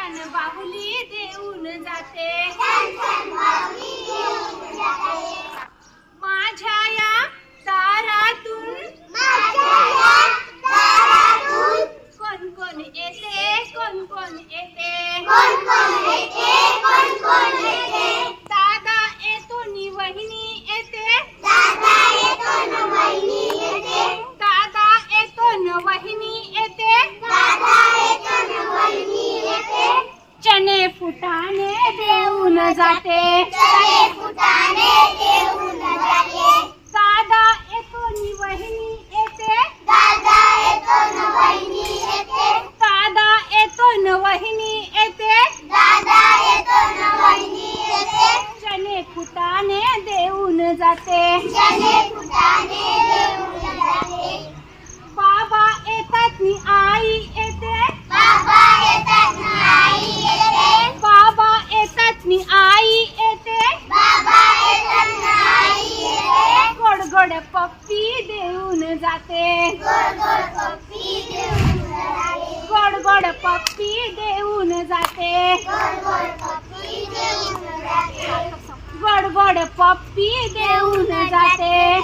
छान बाहुली देऊन जाते. छान छान बाहुली देऊन जाते. फुटाणे देऊन जाते. दादा येतो नि वहिनी येते. दादा येतो न वहिनी येते. दादा येतो न वहिनी येते. दादा येतो न वहिनी येते. चणे फुटाणे देऊन जाते. पप्पी देऊन जाते. गोड गोड पप्पी देऊन जाते. गोड गोड पप्पी देऊन जाते.